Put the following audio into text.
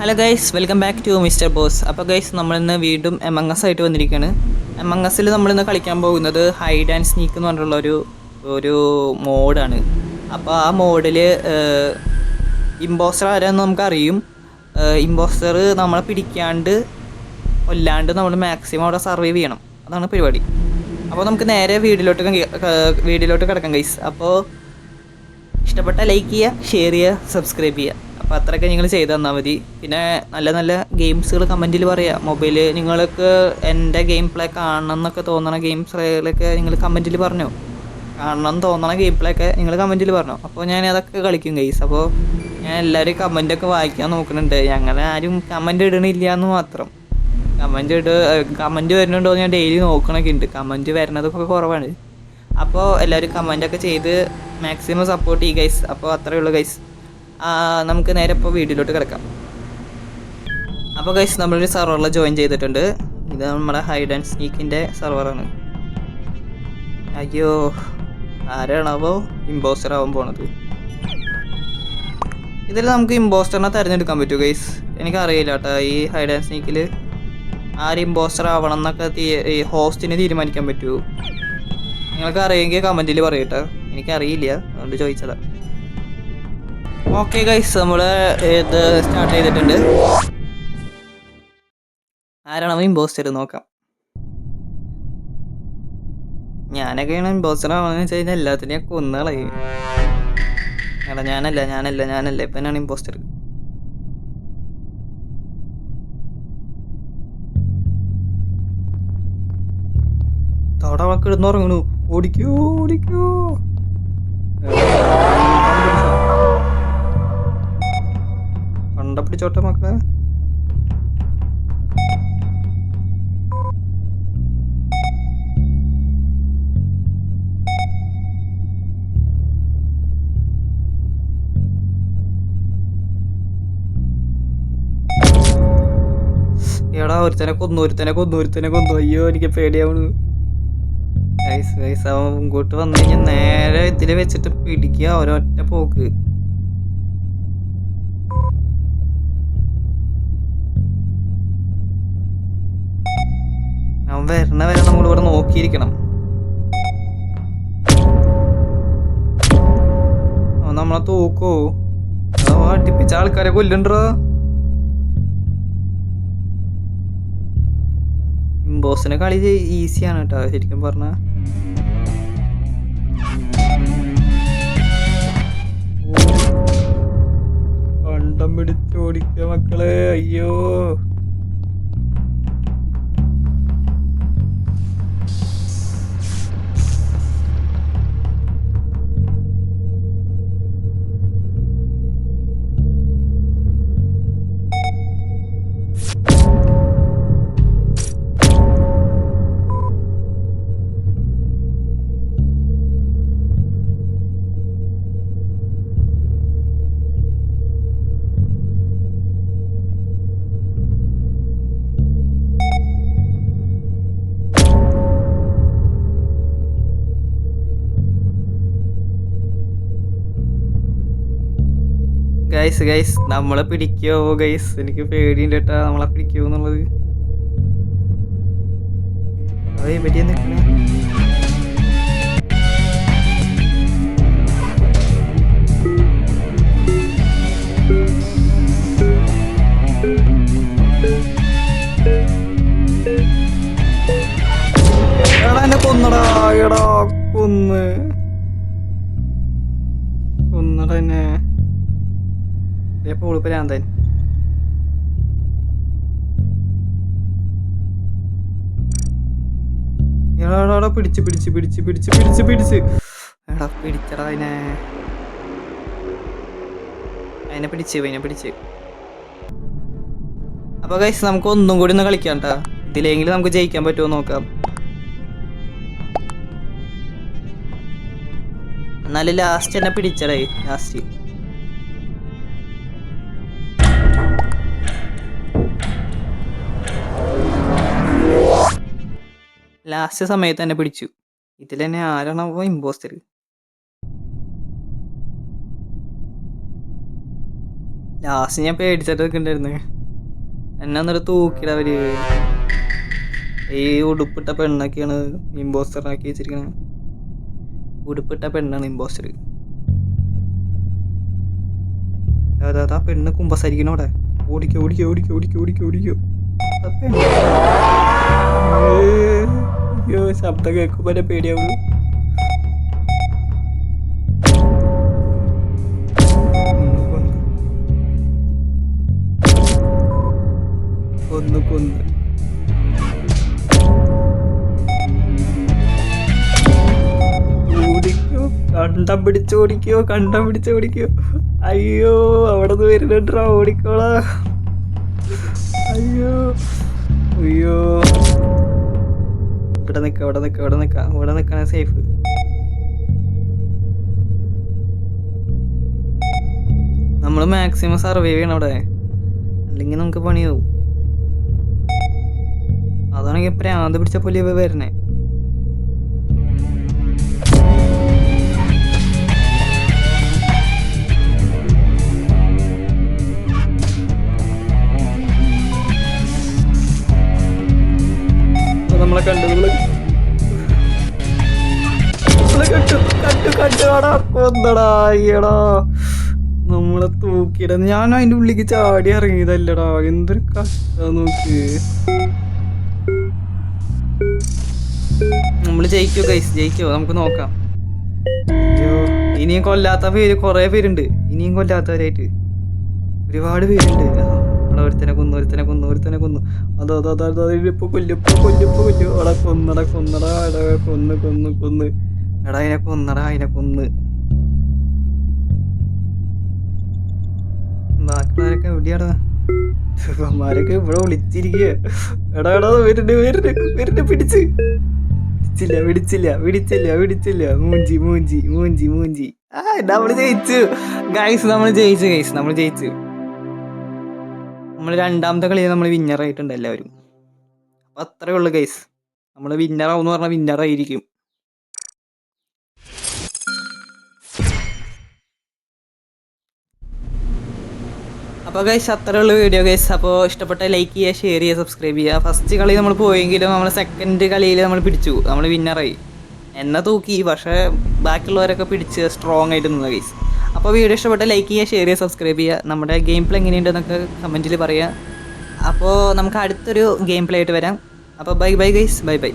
Hello guys welcome back to mister boss അപ്പോൾ guys നമ്മളിന്ന് വീണ്ടും എമംഗസ് ആയിട്ട് വന്നിരിക്കുകയാണ് എമംഗസിൽ നമ്മളിന്ന് കളിക്കാൻ പോകുന്നത് ഹൈഡ് ആൻഡ് സ്നീക്ക് എന്ന് പറഞ്ഞിട്ടുള്ള ഒരു ഒരു മോഡാണ് അപ്പോൾ ആ മോഡിൽ ഇമ്പോസ്റ്റർ ആരാന്ന് നമുക്കറിയും. ഇമ്പോസ്റ്റർ നമ്മളെ പിടിക്കാണ്ട് കൊല്ലാണ്ട് നമ്മൾ മാക്സിമം അവിടെ സർവൈവ് ചെയ്യണം. അതാണ് പരിപാടി. അപ്പോൾ നമുക്ക് നേരെ വീഡിയോയിലോട്ട് വീഡിയോയിലോട്ട് കിടക്കാം ഗൈസ് അപ്പോൾ ഇഷ്ടപ്പെട്ട ലൈക്ക് ചെയ്യുക ഷെയർ ചെയ്യുക സബ്സ്ക്രൈബ് ചെയ്യുക. അപ്പോൾ അത്രയൊക്കെ നിങ്ങൾ ചെയ്ത് തന്നാൽ മതി. പിന്നെ നല്ല നല്ല ഗെയിംസുകൾ കമന്റിൽ പറയുക മൊബൈൽ നിങ്ങൾക്ക് എന്റെ ഗെയിം പ്ലേ കാണണം എന്നൊക്കെ തോന്നണ ഗെയിംസുകളൊക്കെ നിങ്ങൾ കമന്റിൽ പറഞ്ഞു. കാണണം എന്ന് തോന്നണ ഗെയിം പ്ലേ ഒക്കെ നിങ്ങൾ കമന്റിൽ പറഞ്ഞു. അപ്പോൾ ഞാൻ അതൊക്കെ കളിക്കും ഗെയ്സ് അപ്പോൾ ഞാൻ എല്ലാവരും കമന്റൊക്കെ വായിക്കാൻ നോക്കുന്നുണ്ട്. ഞങ്ങൾ ആരും കമന്റ് ഇടണില്ല എന്ന് മാത്രം. കമന്റ് ഇട കമന്റ് വരുന്നുണ്ടോ എന്ന് ഞാൻ ഡെയിലി നോക്കണൊക്കെ ഉണ്ട്. കമന്റ് വരുന്നതൊക്കെ കുറവാണ്. അപ്പോൾ എല്ലാവരും കമന്റൊക്കെ ചെയ്ത് മാക്സിമം സപ്പോർട്ട് ചെയ്യുക ഗൈസ് അപ്പോൾ അത്രയേ ഉള്ളൂ ഗൈസ് നമുക്ക് നേരെ ഇപ്പോൾ വീഡിയോയിലോട്ട് കിടക്കാം. അപ്പോൾ ഗൈസ് നമ്മളൊരു സെർവറിൽ ജോയിൻ ചെയ്തിട്ടുണ്ട്. ഇത് നമ്മുടെ ഹൈഡ് ആൻഡ് സ്നീക്കിന്റെ സെർവറാണ് അയ്യോ ആരാണാവോ ഇമ്പോസ്റ്റർ ആവാൻ പോണത്. ഇതിൽ നമുക്ക് ഇമ്പോസ്റ്ററിനെ തിരഞ്ഞെടുക്കാൻ പറ്റുമോ ഗൈസ് എനിക്കറിയില്ല കേട്ടോ ഈ ഹൈഡ് ആൻഡ് സ്നീക്കിൽ ആര് ഇമ്പോസ്റ്റർ ആവണം എന്നൊക്കെ ഈ ഹോസ്റ്റിനെ തീരുമാനിക്കാൻ പറ്റുമോ നിങ്ങൾക്ക് അറിയെങ്കിൽ കമന്റിൽ പറയട്ടെ എനിക്കറിയില്ല അതുകൊണ്ട് ചോദിച്ചതാ. ഓക്കെ ഗൈസ് നമ്മൾ ഇത് സ്റ്റാർട്ട് ചെയ്തിട്ടുണ്ട്? ആരാണോ ഇമ്പോസ്റ്റർ നോക്കാം. ഞാനൊക്കെയാണ് ഇമ്പോസ്റ്റർ ആവാന്ന് വെച്ച് കഴിഞ്ഞാൽ എല്ലാത്തിനെയും കൊന്നുകളയും എടാ ഞാനല്ല ഞാനല്ല ഞാനല്ല. ഇപ്പം തന്നെയാണ് ഇമ്പോസ്റ്റർ അവൻ ഓടിക്കൂ ഓടിക്കോ ഓടിക്കോ. കണ്ട പിടിച്ചോട്ടെ മക്കളെ എടാ ഒരുത്തനെ കൊന്നു ഒരുത്തനെ കൊന്നു ഒരുത്തനെ കൊന്നു. അയ്യോ എനിക്ക് പേടിയാവണു. അവൻ ഇങ്ങോട്ട് വന്നു കഴിഞ്ഞാൽ നേരെ ഇതിൽ വെച്ചിട്ട് പിടിക്കുക ഒരൊറ്റ പോക്ക്. വരണ വരെ നമ്മളിവിടെ നോക്കിയിരിക്കണം. നമ്മളെ തൂക്കോ. അടിപ്പിച്ച ആൾക്കാരെ കൊല്ലണ്ടോ ഇമ്പോസിനെ കളി ഈസിയാണ് കേട്ടോ ശരിക്കും പറഞ്ഞ. കണ്ടം പിടിച്ചോടിക്ക മക്കളെ അയ്യോ. ഗൈസ് ഗൈസ് നമ്മളെ പിടിക്കോ ഗൈസ് എനിക്ക് പേടിയുണ്ട് കേട്ടാ നമ്മളെ പിടിക്കോ എന്നുള്ളത്. എടാ എന്നെ കൊന്നടാ എടാ കൊന്ന്. എപ്പോൾ പ്രാന്തൻ എടാ എടാ, എടാ പിടിച്ച് പിടിച്ച് പിടിച്ച് പിടിച്ച് പിടിച്ച് പിടിച്ച്. എടാ പിടിച്ചടാ അതിനെ അതിനെ പിടിച്ച് അതിനെ പിടിച്ച്. അപ്പൊ കൈസ് നമുക്ക് ഒന്നും കൂടി ഒന്ന് കളിക്കാം കേട്ടാ ഇതിലെങ്കിലും നമുക്ക് ജയിക്കാൻ പറ്റുമോ നോക്കാം. എന്നാലും ലാസ്റ്റ് എന്നെ പിടിച്ചടേ ലാസ്റ്റ് ലാസ്റ്റ് സമയത്ത് തന്നെ പിടിച്ചു. ഇതിൽ തന്നെ ആരാണോ ഇമ്പോസ്റ്റർ ലാസ്റ്റ് ഞാൻ പേടിച്ചിട്ട് നിൽക്കണ്ടായിരുന്നു. എന്നെ എന്നിട്ട് തൂക്കിട അവർ. ഈ ഉടുപ്പിട്ട പെണ്ണൊക്കെയാണ് ഇമ്പോസ്റ്ററാക്കി വെച്ചിരിക്കണത്. ഉടുപ്പിട്ട പെണ്ണാണ് ഇമ്പോസ്റ്റർ അതാ ആ പെണ്ണ് കുമ്പസരിക്കണോടെ ഓടിക്കോ ഓടിക്കോ ഓടിക്കോ ഓടിക്കോ ഓടിക്കോ ഓടിക്കോ. അയ്യോ ശബ്ദം കേൾക്കുമ്പോ എന്നെ കൊന്നു. ഓടിക്കോ കണ്ടം പിടിച്ച് ഓടിക്കോ കണ്ടം പിടിച്ച് ഓടിക്കോ. അയ്യോ അവിടെ നിന്ന് വരുന്നുണ്ടാ ഓടിക്കോളാ. അയ്യോ അയ്യോ. ഇവിടെ നിൽക്കുക ഇവിടെ നിൽക്കുക ഇവിടെ നിൽക്കുക ഇവിടെ നിൽക്കണ സേഫ് നമ്മൾ മാക്സിമം സർവൈവ് ചെയ്യണം അവിടെ. അല്ലെങ്കിൽ നമുക്ക് പണിയാവും. അതാണെങ്കിൽ പ്രാന്ത് പിടിച്ച പോലെ ഇവ വരണേ നമ്മളെ കണ്ടു നമ്മളെ നമ്മളെ തൂക്കിയിട. ഞാൻ അതിന്റെ ഉള്ളിക്ക് ചാടി ഇറങ്ങിയതല്ലടാ. എന്തൊരു കഷ്ടം നോക്ക്. നമ്മൾ ജയിക്കോ കൈസ് ജയിക്കോ? നമുക്ക് നോക്കാം. ഇനിയും കൊല്ലാത്ത പേര് കൊറേ പേരുണ്ട്. ഇനിയും കൊല്ലാത്തവരായിട്ട് ഒരുപാട് പേരുണ്ട്. അവിടെ ഒരുത്തനെ കൊന്നു ഒരുത്തനെ കൊന്നു ഒരുത്തനെ കൊന്നു. അതോ അതോ അതോ അതോ ഇപ്പൊ കൊല്ലു ഇപ്പൊ കൊല്ലു അവിടെ കൊന്നട കൊന്നടാ എടാ കൊന്ന് കൊന്ന് കൊന്ന്. എടാ അതിനെ കൊന്നടാ അതിനെ കൊന്ന്. ബാക്കിയുള്ളവരൊക്കെ എവിടെയാടാ? ഇവന്മാരൊക്കെ ഇവിടെ വിളിച്ചിരിക്കുക എടാ എടാ വരുന്നുണ്ട് വരുന്നുണ്ട് വരുന്നുണ്ട് പിടിച്ച്. പിടിച്ചില്ല പിടിച്ചില്ല പിടിച്ചില്ല പിടിച്ചില്ല. മൂഞ്ചി മൂഞ്ചി മൂഞ്ചി മൂഞ്ചി. ആ നമ്മൾ ജയിച്ചു. ഗൈസ് നമ്മൾ ജയിച്ചു ഗൈസ് നമ്മൾ ജയിച്ചു. നമ്മൾ രണ്ടാമത്തെ കളിയിൽ നമ്മൾ വിന്നർ ആയിട്ടുണ്ട് എല്ലാവരും. അപ്പൊ അത്രേ ഉള്ളു ഗൈസ് നമ്മൾ വിന്നർ വിന്നറാവെന്ന് പറഞ്ഞാൽ വിന്നർ ആയിരിക്കും. അപ്പോൾ ഗൈസ് അത്രയുള്ള വീഡിയോ ഗൈസ് അപ്പോൾ ഇഷ്ടപ്പെട്ട ലൈക്ക് ചെയ്യുക ഷെയർ ചെയ്യുക സബ്സ്ക്രൈബ് ചെയ്യുക. ഫസ്റ്റ് കളി നമ്മൾ പോയെങ്കിലും നമ്മൾ സെക്കൻഡ് കളിയിൽ നമ്മൾ പിടിച്ചു. നമ്മൾ വിന്നറായി എന്നെ തൂക്കി. പക്ഷേ ബാക്കിയുള്ളവരൊക്കെ പിടിച്ച് സ്ട്രോങ് ആയിട്ട് നിന്നു ഗൈസ് അപ്പോൾ വീഡിയോ ഇഷ്ടപ്പെട്ട ലൈക്ക് ചെയ്യുക ഷെയർ ചെയ്യുക സബ്സ്ക്രൈബ് ചെയ്യുക. നമ്മുടെ ഗെയിം പ്ലേ എങ്ങനെയുണ്ടെന്നൊക്കെ കമന്റിൽ പറയുക. അപ്പോൾ നമുക്ക് അടുത്തൊരു ഗെയിം പ്ലേ ആയിട്ട് വരാം. അപ്പോൾ bye bye guys bye bye